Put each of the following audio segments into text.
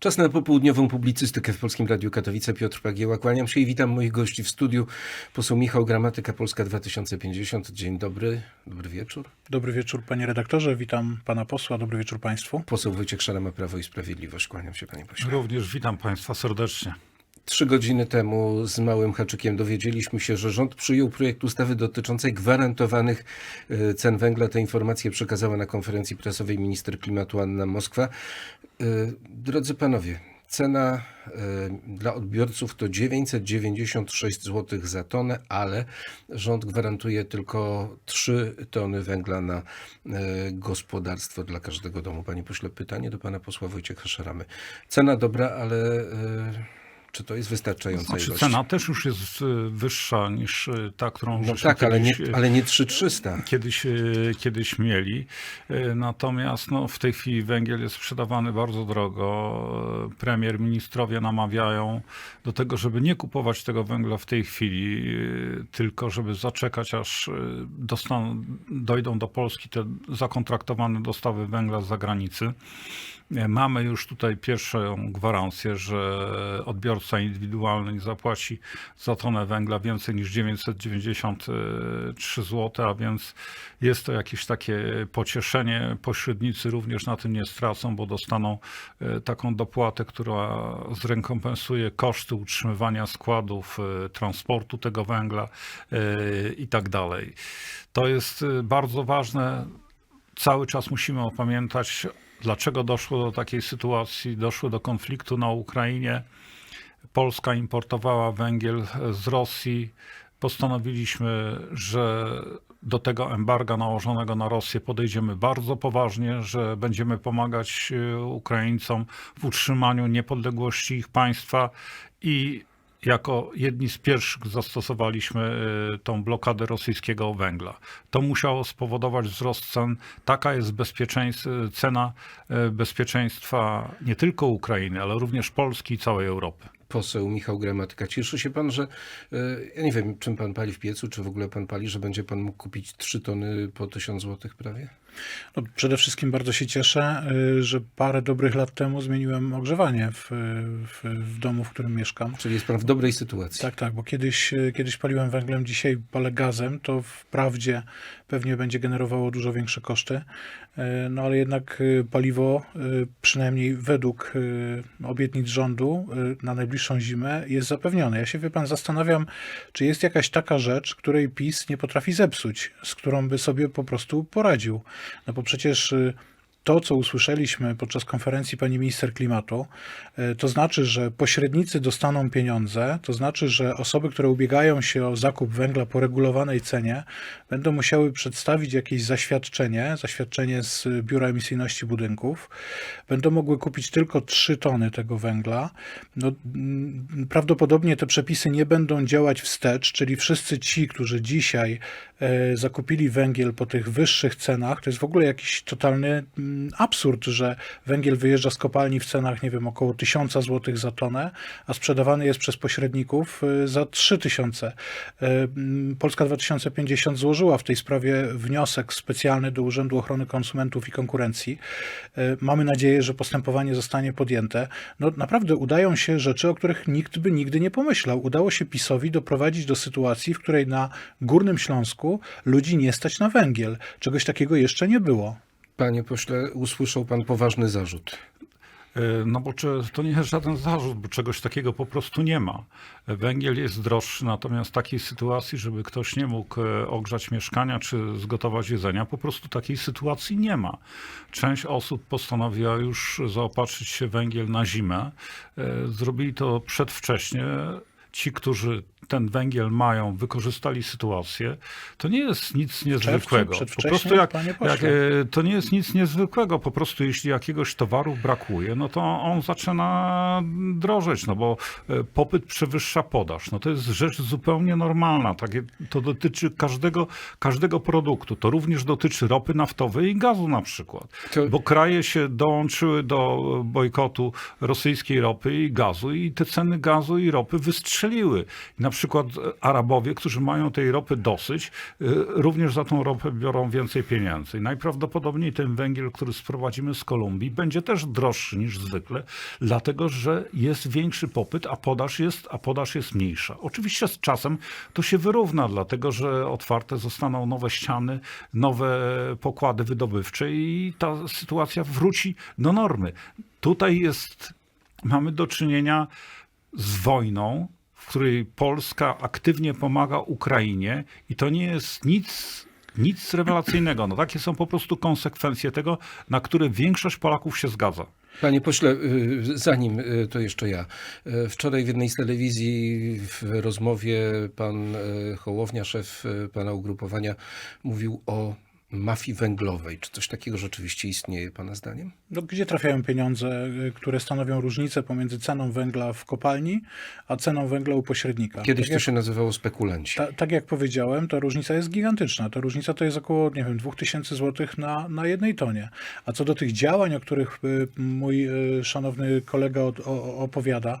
Czas na popołudniową publicystykę w Polskim Radiu Katowice. Piotr Pagieła. Kłaniam się i witam moich gości w studiu. Poseł Michał Gramatyka, Polska 2050. Dzień dobry, dobry wieczór. Dobry wieczór panie redaktorze, witam pana posła, dobry wieczór państwu. Poseł Wojciech Szarama, Prawo i Sprawiedliwość. Kłaniam się panie pośle. Również witam Państwa serdecznie. Trzy godziny temu z małym haczykiem dowiedzieliśmy się, że rząd przyjął projekt ustawy dotyczącej gwarantowanych e, cen węgla. Te informacje przekazała na konferencji prasowej minister klimatu Anna Moskwa. E, Drodzy panowie, cena e, dla odbiorców to 996 zł za tonę, ale rząd gwarantuje tylko 3 tony węgla na gospodarstwo dla każdego domu. Panie pośle, pytanie do pana posła Wojciecha Szaramy. Cena dobra, ale czy to jest wystarczająca Znaczy, ilość? cena też już jest y, wyższa niż y, ta, którą No tak, ale nie, kiedyś, y, ale nie 3300. kiedyś, kiedyś mieli. Natomiast no, w tej chwili węgiel jest sprzedawany bardzo drogo. Premier, ministrowie namawiają do tego, żeby nie kupować tego węgla w tej chwili, tylko żeby zaczekać, aż y, dostan- dojdą do Polski te zakontraktowane dostawy węgla z zagranicy. E, Mamy już tutaj pierwszą gwarancję, że odbiorca indywidualny nie zapłaci za tonę węgla więcej niż 993 zł, a więc jest to jakieś takie pocieszenie. Pośrednicy również na tym nie stracą, bo dostaną e, taką dopłatę, która zrekompensuje koszty utrzymywania składów, e, transportu tego węgla i tak dalej. To jest bardzo ważne cały czas musimy opamiętać, dlaczego doszło do takiej sytuacji, doszło do konfliktu na Ukrainie. Polska importowała węgiel z Rosji. Postanowiliśmy, że do tego embarga nałożonego na Rosję podejdziemy bardzo poważnie, że będziemy pomagać e, Ukraińcom w utrzymaniu niepodległości ich państwa i jako jedni z pierwszych zastosowaliśmy e, tą blokadę rosyjskiego węgla. To musiało spowodować wzrost cen. Taka jest bezpieczeństw, cena e, bezpieczeństwa nie tylko Ukrainy, ale również Polski i całej Europy. Poseł Michał Gramatyka. Cieszy się pan, że e, ja nie wiem, czym pan pali w piecu, czy w ogóle pan pali, że będzie pan mógł kupić 3 tony po 1000 zł prawie? No, przede wszystkim bardzo się cieszę, y, że parę dobrych lat temu zmieniłem ogrzewanie w, w, w domu, w którym mieszkam. Czyli jest pan w dobrej sytuacji. Tak, tak, bo kiedyś, kiedyś paliłem węglem, dzisiaj palę gazem, to wprawdzie pewnie będzie generowało dużo większe koszty, no ale jednak paliwo, przynajmniej według obietnic rządu na najbliższą zimę jest zapewnione. Ja się, wie pan, zastanawiam, czy jest jakaś taka rzecz, której PiS nie potrafi zepsuć, z którą by sobie po prostu poradził. No bo przecież y, to, co usłyszeliśmy podczas konferencji pani minister klimatu, y, to znaczy, że pośrednicy dostaną pieniądze, to znaczy, że osoby, które ubiegają się o zakup węgla po regulowanej cenie, będą musiały przedstawić jakieś zaświadczenie, zaświadczenie z Biura Emisyjności Budynków, będą mogły kupić tylko 3 tony tego węgla. No, prawdopodobnie te przepisy nie będą działać wstecz, czyli wszyscy ci, którzy dzisiaj e, zakupili węgiel po tych wyższych cenach, to jest w ogóle jakiś totalny mm, absurd, że węgiel wyjeżdża z kopalni w cenach, nie wiem, około 1000 zł za tonę, a sprzedawany jest przez pośredników e, za 3000. E, mm, Polska 2050 złożyła w tej sprawie wniosek specjalny do Urzędu Ochrony Konsumentów i Konkurencji. E, Mamy nadzieję, że postępowanie zostanie podjęte. No naprawdę udają się rzeczy, o których nikt by nigdy nie pomyślał. Udało się PiSowi doprowadzić do sytuacji, w której na Górnym Śląsku ludzi nie stać na węgiel. Czegoś takiego jeszcze nie było. Panie pośle, usłyszał pan poważny zarzut. E, No bo czy, to nie jest żaden zarzut, bo czegoś takiego po prostu nie ma. Węgiel jest droższy, natomiast takiej sytuacji, żeby ktoś nie mógł e, ogrzać mieszkania czy zgotować jedzenia, po prostu takiej sytuacji nie ma. Część osób postanowiła już zaopatrzyć się w węgiel na zimę. E, Zrobili to przedwcześnie. Ci, którzy ten węgiel mają, wykorzystali sytuację. To nie jest nic niezwykłego. Po prostu jak, jak, e, to nie jest nic niezwykłego. Po prostu jeśli jakiegoś towaru brakuje, no to on zaczyna drożeć, no bo e, popyt przewyższa podaż. No to jest rzecz zupełnie normalna. Takie, to dotyczy każdego, każdego produktu. To również dotyczy ropy naftowej i gazu na przykład. To- Bo kraje się dołączyły do bojkotu rosyjskiej ropy i gazu i te ceny gazu i ropy wystrzeliły wystrzeliły. Na przykład e, Arabowie, którzy mają tej ropy dosyć, e, również za tą ropę biorą więcej pieniędzy. Najprawdopodobniej ten węgiel, który sprowadzimy z Kolumbii, będzie też droższy niż zwykle, dlatego że jest większy popyt, a podaż jest, a podaż jest mniejsza. Oczywiście z czasem to się wyrówna, dlatego że otwarte zostaną nowe ściany, nowe pokłady wydobywcze i ta sytuacja wróci do normy. Tutaj jest, mamy do czynienia z wojną, w której Polska aktywnie pomaga Ukrainie i to nie jest nic, nic rewelacyjnego. No, takie są po prostu konsekwencje tego, na które większość Polaków się zgadza. Panie pośle, y, zanim y, to jeszcze ja. Y, Wczoraj w jednej z telewizji w rozmowie pan Hołownia, szef pana ugrupowania, mówił o mafii węglowej. Czy coś takiego rzeczywiście istnieje pana zdaniem? No, gdzie trafiają pieniądze, y, które stanowią różnicę pomiędzy ceną węgla w kopalni, a ceną węgla u pośrednika? Kiedyś tak to jak, się nazywało spekulanci. ta, tak jak powiedziałem, ta różnica jest gigantyczna. Ta różnica to jest około, nie wiem, 2000 zł na, na jednej tonie. A co do tych działań, o których y, mój y, szanowny kolega opowiada,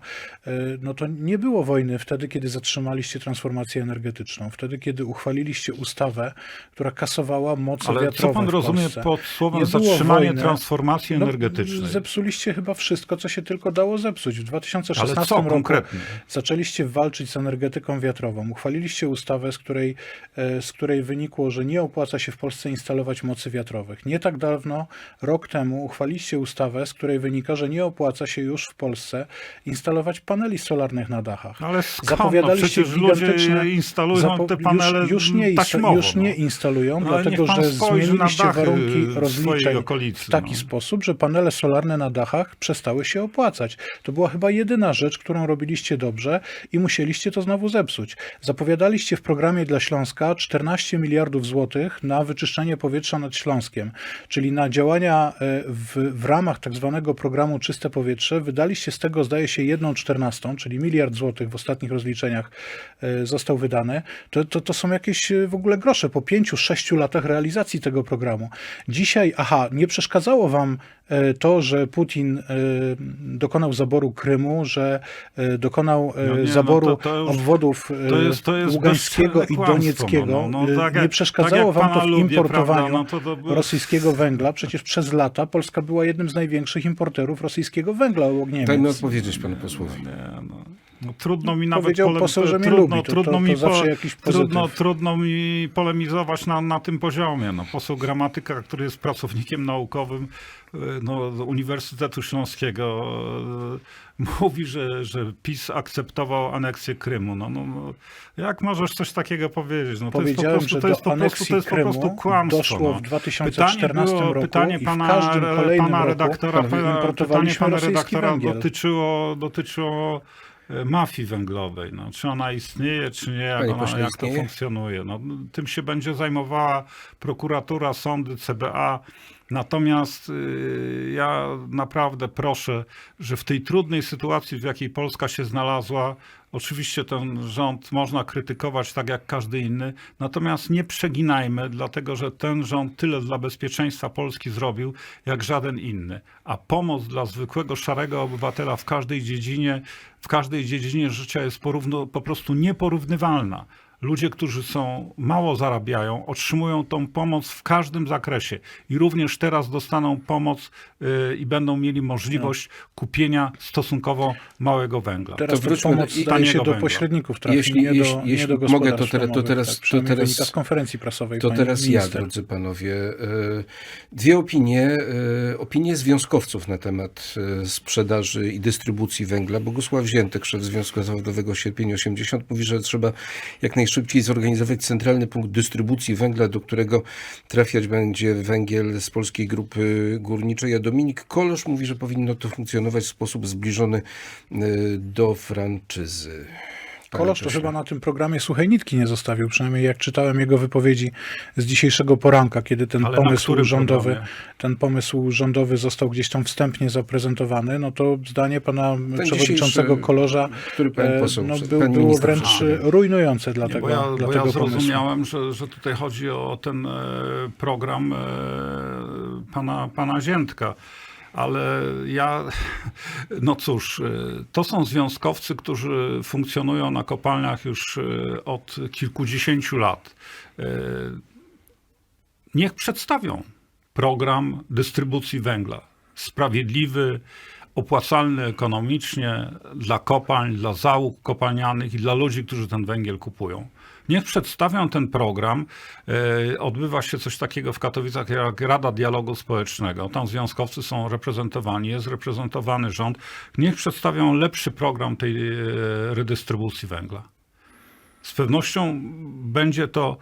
no to nie było wojny wtedy, kiedy zatrzymaliście transformację energetyczną. Wtedy, kiedy uchwaliliście ustawę, która kasowała moce Ale co wiatrowe pan w rozumie pod słowem zatrzymanie wojny. transformacji No, energetycznej? Zepsuliście chyba wszystko, co się tylko dało zepsuć. W 2016 Ale co roku konkretnie? zaczęliście walczyć z energetyką wiatrową. Uchwaliliście ustawę, z której, e, z której wynikło, że nie opłaca się w Polsce instalować mocy wiatrowych. Nie tak dawno, rok temu, uchwaliliście ustawę, z której wynika, że nie opłaca się już w Polsce instalować paneli solarnych na dachach. Ale skąd? No, Zapowiadaliście przecież ludzie instalują te panele już, już, nie, taśmowo. już nie no. instalują, No, dlatego pan że zmieniliście warunki rozliczeń okolicy, w taki no. sposób, że panele solarne na dachach przestały się opłacać. To była chyba jedyna rzecz, którą robiliście dobrze i musieliście to znowu zepsuć. Zapowiadaliście w programie dla Śląska 14 miliardów złotych na wyczyszczenie powietrza nad Śląskiem, czyli na działania e, w, w ramach tak zwanego programu Czyste Powietrze. Wydaliście z tego, zdaje się, jedną czternastą, czyli miliard złotych w ostatnich rozliczeniach e, został wydany. To, to, to są jakieś e, w ogóle grosze po pięciu, sześciu latach realizacji tego programu. Dzisiaj, aha, nie przeszkadzało wam e, to, że Putin e, dokonał zaboru Krymu, że e, dokonał No nie, no zaboru to- to już- obwodów To jest, to jest Ługańskiego i Donieckiego. No, no, tak nie przeszkadzało tak wam to w lubię, importowaniu no to, to by- rosyjskiego węgla. Przecież przez lata Polska była jednym z największych importerów rosyjskiego węgla obok Niemiec. Dajmy odpowiedzieć panu posłowi. Nie, no. No, trudno mi nawet poseł, trudno, lubi. To- trudno to- to mi trudno, trudno polemizować na, na tym poziomie. No, poseł gramatyka, który jest pracownikiem naukowym e, no, Uniwersytetu Śląskiego, e, mówi, że, że PiS akceptował aneksję Krymu. No, no, no, jak możesz coś takiego powiedzieć? No, to jest po prostu, to jest po prostu, to jest po prostu kłamstwo. doszło no. w 2014 pytanie było, roku pytanie pana, pana redaktora, pytanie pana redaktora dotyczyło, dotyczyło mafii węglowej. No, czy ona istnieje, czy nie, jak, ona, jak to funkcjonuje. No, tym się będzie zajmowała prokuratura, sądy, CBA. Natomiast y, ja naprawdę proszę, że w tej trudnej sytuacji, w jakiej Polska się znalazła, oczywiście ten rząd można krytykować tak jak każdy inny, natomiast nie przeginajmy, dlatego że ten rząd tyle dla bezpieczeństwa Polski zrobił, jak żaden inny. A pomoc dla zwykłego szarego obywatela w każdej dziedzinie, w każdej dziedzinie życia jest porówno, po prostu nieporównywalna. Ludzie, którzy są mało zarabiają, otrzymują tą pomoc w każdym zakresie i również teraz dostaną pomoc y, i będą mieli możliwość kupienia stosunkowo małego węgla. Teraz To wróćmy do- pomoc i- się do węgla. pośredników trafi, Jeśli- nie, jeśli- do, nie jeśli do mogę, to teraz- to domowych, teraz- tak to teraz- z konferencji prasowej To teraz ja, minister. drodzy panowie. E, Dwie opinie. e, Opinie związkowców na temat e, sprzedaży i dystrybucji węgla. Bogusław Ziętek, szef Związku Zawodowego Sierpień 80, mówi, że trzeba jak najszybciej zorganizować centralny punkt dystrybucji węgla, do którego trafiać będzie węgiel z polskiej grupy górniczej. A Dominik Kolosz mówi, że powinno to funkcjonować w sposób zbliżony e, do franczyzy. Kolosz to chyba na tym programie suchej nitki nie zostawił, przynajmniej jak czytałem jego wypowiedzi z dzisiejszego poranka, kiedy ten Ale pomysł rządowy, programie? ten pomysł rządowy został gdzieś tam wstępnie zaprezentowany, no to zdanie pana przewodniczącego dzisiejszy, Kolorza który pan e, poseł, no, pan był, było wręcz rujnujące dla Nie, tego, bo ja, dla bo tego ja zrozumiałem, że, że tutaj chodzi o ten e, program e, pana, pana Ziętka. Ale ja, no cóż, y, to są związkowcy, którzy funkcjonują na kopalniach już y, od kilkudziesięciu lat. Y, Niech przedstawią program dystrybucji węgla. Sprawiedliwy, opłacalny ekonomicznie dla kopalń, dla załóg kopalnianych i dla ludzi, którzy ten węgiel kupują. Niech przedstawią ten program. E, Odbywa się coś takiego w Katowicach jak Rada Dialogu Społecznego. Tam związkowcy są reprezentowani, jest reprezentowany rząd. Niech przedstawią lepszy program tej e, redystrybucji węgla. Z pewnością będzie to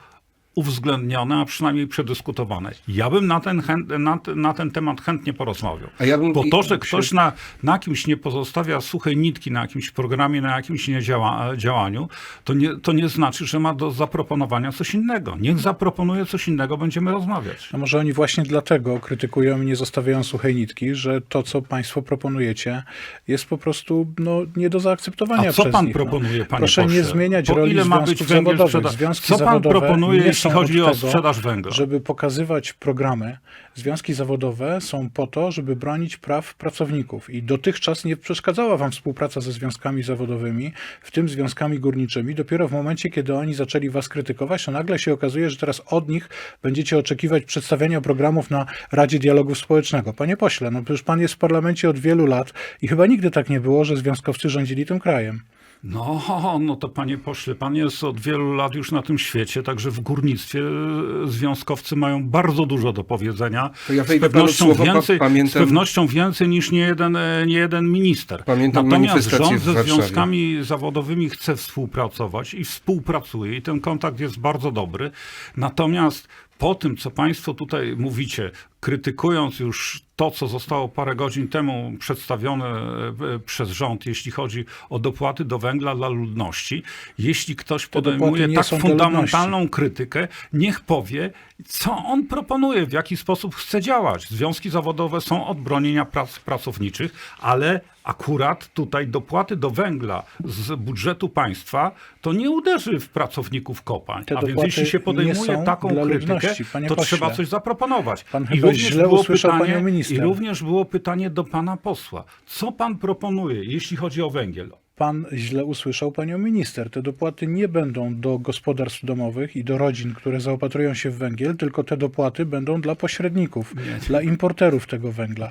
uwzględnione, a przynajmniej przedyskutowane. Ja bym na ten, chęt, na, na ten temat chętnie porozmawiał. A ja bym- Bo to, że ktoś na, na kimś nie pozostawia suchej nitki na jakimś programie, na jakimś niedziała, działaniu, to nie, to nie znaczy, że ma do zaproponowania coś innego. Niech zaproponuje coś innego, będziemy rozmawiać. A może oni właśnie dlatego krytykują i nie zostawiają suchej nitki, że to, co państwo proponujecie, jest po prostu no, nie do zaakceptowania A co przez pan nich, proponuje, no. panie Proszę pośle? nie zmieniać Po roli ile ma być związków zawodowych. sprzeda- Związki Co pan zawodowe proponuje, nie jeśli chodzi od o tego, sprzedaż węgla? Żeby pokazywać programy, związki zawodowe są po to, żeby bronić praw pracowników. I dotychczas nie przeszkadzała wam współpraca ze związkami zawodowymi, w tym związkami górniczymi. Dopiero w momencie, kiedy oni zaczęli was krytykować, to nagle się okazuje, że teraz od nich będziecie oczekiwać przedstawiania programów na Radzie Dialogu Społecznego. Panie pośle, no przecież pan jest w parlamencie od wielu lat i chyba nigdy tak nie było, że związkowcy rządzili tym krajem. No, no to panie pośle, pan jest od wielu lat już na tym świecie, także w górnictwie e, związkowcy mają bardzo dużo do powiedzenia. To ja z, pewnością więcej, z pamiętam- pewnością więcej niż nie jeden, e, nie jeden minister. Pamiętam Natomiast rząd ze związkami zawodowymi chce współpracować i współpracuje i ten kontakt jest bardzo dobry. Natomiast po tym, co Państwo tutaj mówicie, krytykując już to, co zostało parę godzin temu przedstawione e, przez rząd, jeśli chodzi o dopłaty do węgla dla ludności, jeśli ktoś podejmuje tak fundamentalną krytykę, niech powie, co on proponuje, w jaki sposób chce działać. Związki zawodowe są od bronienia prac pracowniczych, ale akurat tutaj dopłaty do węgla z budżetu państwa to nie uderzy w pracowników kopalń. Te A więc jeśli się podejmuje taką krytykę, to pośle. trzeba coś zaproponować. Pan I również źle było pytanie. I również było pytanie do pana posła. Co pan proponuje, jeśli chodzi o węgiel? Pan źle usłyszał panią minister. Te dopłaty nie będą do gospodarstw domowych i do rodzin, które zaopatrują się w węgiel, tylko te dopłaty będą dla pośredników, dla importerów tego węgla.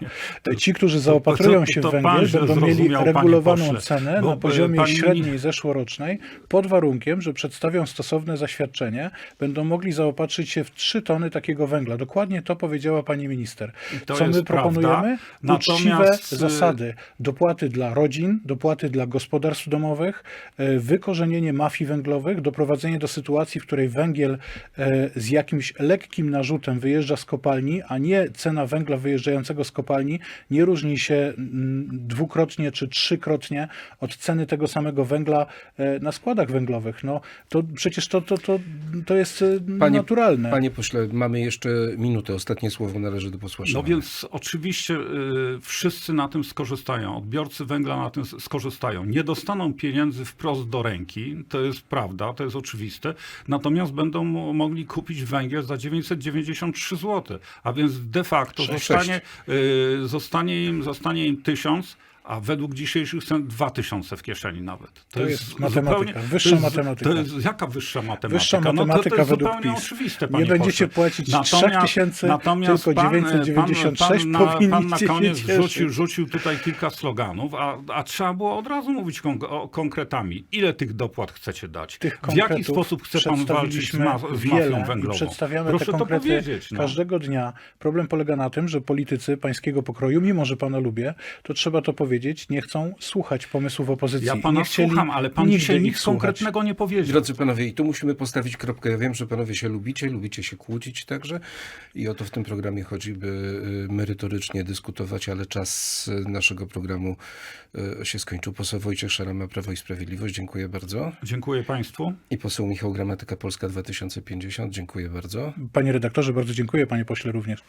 Ci, którzy zaopatrują to- się to w pan węgiel, będą mieli regulowaną cenę bo, na e, poziomie pani średniej zeszłorocznej, pod warunkiem, że przedstawią stosowne zaświadczenie, będą mogli zaopatrzyć się w 3 tony takiego węgla. Dokładnie to powiedziała pani minister. to Co my jest prawda. proponujemy? Uczciwe Natomiast, y- zasady dopłaty dla rodzin, dopłaty dla gospodarstw domowych, e, wykorzenienie mafii węglowych, doprowadzenie do sytuacji, w której węgiel e, z jakimś lekkim narzutem wyjeżdża z kopalni, a nie cena węgla wyjeżdżającego z kopalni nie różni się mm, dwukrotnie czy trzykrotnie od ceny tego samego węgla e, na składach węglowych. No, to przecież to, to, to, to jest Panie, naturalne. Panie pośle, mamy jeszcze minutę. Ostatnie słowo należy do posła No więc oczywiście y, wszyscy na tym skorzystają. Odbiorcy węgla na tym skorzystają. Nie dostaną pieniędzy wprost do ręki, to jest prawda, to jest oczywiste. Natomiast będą mo- mogli kupić węgiel za 993 zł. A więc de facto Sześć. zostanie, y, zostanie, im, zostanie im 1000. A według dzisiejszych cen 2000 w kieszeni nawet. To jest matematyka, wyższa to jest, matematyka. To jest, jaka wyższa matematyka? Wyższa no to, matematyka to jest według zupełnie PiS. oczywiste, Nie będziecie pośle. płacić Natomiast- 3000, natomiast tylko pan- 996 pan, pan, na, pan na powinniście koniec rzucił, rzucił tutaj kilka sloganów, a, a trzeba było od razu mówić kon o, konkretami. Ile tych dopłat chcecie dać? Tych w jaki sposób chce pan walczyć z, ma, z mafią węglową? przedstawiamy Proszę te to konkrety. No. każdego dnia. Problem polega na tym, że politycy pańskiego pokroju, mimo że pana lubię, to trzeba to powiedzieć, nie chcą słuchać pomysłów opozycji. Ja pana nie chcieli słucham, ale pan dzisiaj nic konkretnego nie powiedział. Drodzy panowie, i tu musimy postawić kropkę. Ja wiem, że panowie się lubicie, lubicie się kłócić także i o to w tym programie chodzi, by y, merytorycznie dyskutować, ale czas y, naszego programu y, się skończył. Poseł Wojciech Szarama, Prawo i Sprawiedliwość, dziękuję bardzo. Dziękuję państwu. I poseł Michał Gramatyka, Polska 2050, dziękuję bardzo. Panie redaktorze, bardzo dziękuję, panie pośle również.